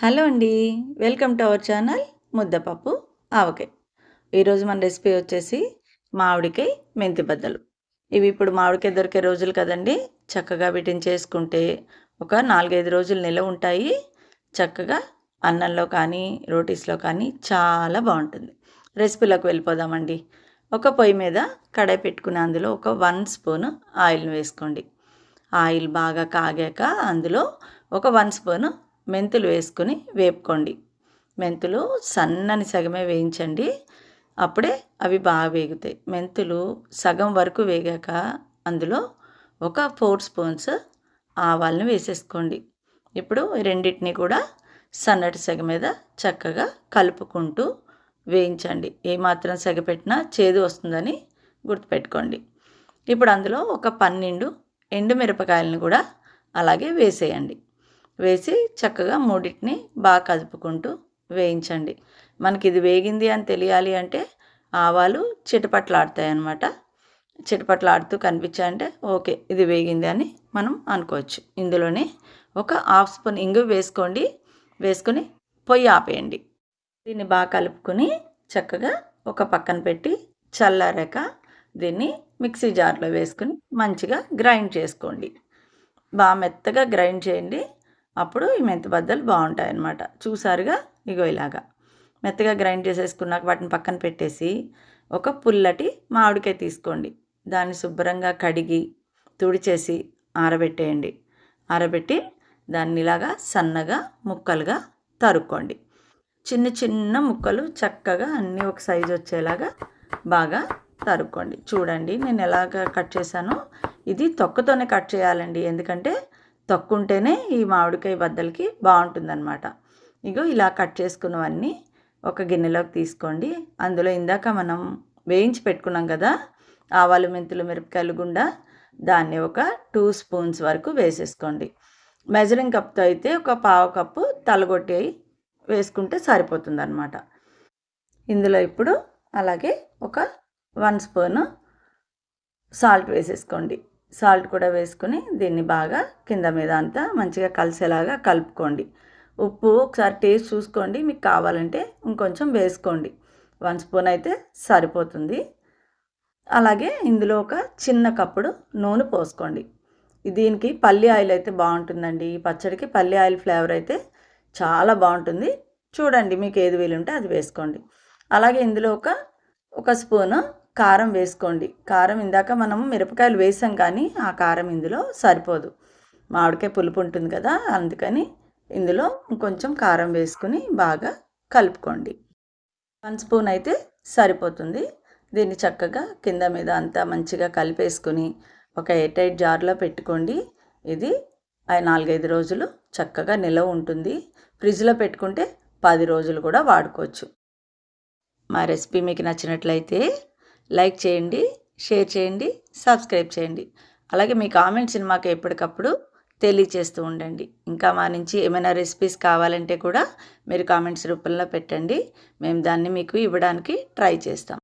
Hello అండి. Welcome to our channel ముద్దపప్పు ఆవకాయ. ఈరోజు మన రెసిపీ వచ్చేసి మామిడికాయ మెంతి బద్దలు. ఇవి ఇప్పుడు మామిడికాయ దొరికే రోజులు కదండి. చక్కగా వీటిని చేసుకుంటే ఒక నాలుగైదు రోజులు నిల ఉంటాయి. చక్కగా అన్నంలో కానీ రోటీస్లో కానీ చాలా బాగుంటుంది. రెసిపీలోకి వెళ్ళిపోదామండి. ఒక పొయ్యి మీద కడాయి పెట్టుకుని అందులో ఒక వన్ స్పూన్ ఆయిల్ని వేసుకోండి. ఆయిల్ బాగా కాగాక అందులో ఒక వన్ స్పూన్ మెంతులు వేసుకొని వేపుకోండి. మెంతులు సన్నని సగమే వేయించండి. అప్పుడే అవి బాగా వేగుతాయి. మెంతులు సగం వరకు వేగాక అందులో ఒక ఫోర్ స్పూన్స్ ఆవాలను వేసేసుకోండి. ఇప్పుడు రెండింటిని కూడా సన్నటి సెగ మీద చక్కగా కలుపుకుంటూ వేయించండి. ఏమాత్రం సెగ పెట్టినా చేదు వస్తుందని గుర్తుపెట్టుకోండి. ఇప్పుడు అందులో ఒక పన్నెండు ఎండుమిరపకాయలను కూడా అలాగే వేసేయండి. వేసి చక్కగా మూడింటిని బాగా కదుపుకుంటూ వేయించండి. మనకి ఇది వేగింది అని తెలియాలి అంటే ఆవాలు చిటపట్లాడతాయి అన్నమాట చిటపట్లాడుతూ కనిపించాయంటే ఓకే ఇది వేగింది అని మనం అనుకోవచ్చు. ఇందులోనే ఒక హాఫ్ స్పూన్ ఇంగు వేసుకోండి. వేసుకొని పొయ్యి ఆపేయండి. దీన్ని బాగా కలుపుకొని చక్కగా ఒక పక్కన పెట్టి చల్లారాక దీన్ని మిక్సీ జార్లో వేసుకుని మంచిగా గ్రైండ్ చేసుకోండి. బాగా మెత్తగా గ్రైండ్ చేయండి. అప్పుడు ఈ మెంతి బద్దలు బాగుంటాయి అన్నమాట చూసారుగా? ఇగో ఇలాగా. మెత్తగా గ్రైండ్ చేసేసుకున్నాక వాటిని పక్కన పెట్టేసి ఒక పుల్లటి మామిడికాయ తీసుకోండి. దాన్ని శుభ్రంగా కడిగి తుడిచేసి ఆరబెట్టేయండి. ఆరబెట్టి దాన్ని ఇలాగా సన్నగా ముక్కలుగా తరుక్కోండి. చిన్న చిన్న ముక్కలు చక్కగా అన్నీ ఒక సైజు వచ్చేలాగా బాగా తరుక్కోండి. చూడండి నేను ఎలాగ కట్ చేశానో. ఇది తొక్కతోనే కట్ చేయాలండి. ఎందుకంటే తొక్కుంటేనే ఈ మామిడికాయ బద్దలకి బాగుంటుందన్నమాట. ఇగో ఇలా కట్ చేసుకున్నవన్నీ ఒక గిన్నెలోకి తీసుకోండి. అందులో ఇందాక మనం వేయించి పెట్టుకున్నాం కదా ఆవాలు మెంతులు మిరపకాయలు గుండా దాన్ని ఒక టూ స్పూన్స్ వరకు వేసేసుకోండి. మెజరింగ్ కప్తో అయితే ఒక పావు కప్పు తలగొట్టి వేసుకుంటే సరిపోతుంది అనమాట ఇందులో ఇప్పుడు అలాగే ఒక వన్ స్పూను సాల్ట్ వేసేసుకోండి. సాల్ట్ కూడా వేసుకుని దీన్ని బాగా కింద మీద అంతా మంచిగా కలిసేలాగా కలుపుకోండి. ఉప్పు ఒకసారి టేస్ట్ చూసుకోండి. మీకు కావాలంటే ఇంకొంచెం వేసుకోండి. వన్ స్పూన్ అయితే సరిపోతుంది. అలాగే ఇందులో ఒక చిన్న కప్పుడు నూనె పోసుకోండి. దీనికి పల్లి ఆయిల్ అయితే బాగుంటుందండి. ఈ పచ్చడికి పల్లి ఆయిల్ ఫ్లేవర్ అయితే చాలా బాగుంటుంది. చూడండి మీకు ఏది వీలుంటే అది వేసుకోండి. అలాగే ఇందులో ఒక ఒక స్పూను కారం వేసుకోండి. కారం ఇందాక మనం మిరపకాయలు వేసాం కానీ ఆ కారం ఇందులో సరిపోదు. మామిడికాయ పులుపు ఉంటుంది కదా అందుకని ఇందులో కొంచెం కారం వేసుకుని బాగా కలుపుకోండి. వన్ స్పూన్ అయితే సరిపోతుంది. దీన్ని చక్కగా కింద మీద అంతా మంచిగా కలిపేసుకుని ఒక ఎయిట్ ఎయిట్ జార్లో పెట్టుకోండి. ఇది నాలుగైదు రోజులు చక్కగా నిలవ ఉంటుంది. ఫ్రిడ్జ్లో పెట్టుకుంటే పది రోజులు కూడా వాడుకోవచ్చు. మా రెసిపీ మీకు నచ్చినట్లయితే లైక్ చేయండి షేర్ చేయండి సబ్స్క్రైబ్ చేయండి. అలాగే మీ కామెంట్స్ని మాకు ఎప్పటికప్పుడు తెలియచేస్తూ ఉండండి. ఇంకా మా నుంచి ఏమైనా రెసిపీస్ కావాలంటే కూడా మీరు కామెంట్స్ రూపంలో పెట్టండి. మేము దాన్ని మీకు ఇవ్వడానికి ట్రై చేస్తాం.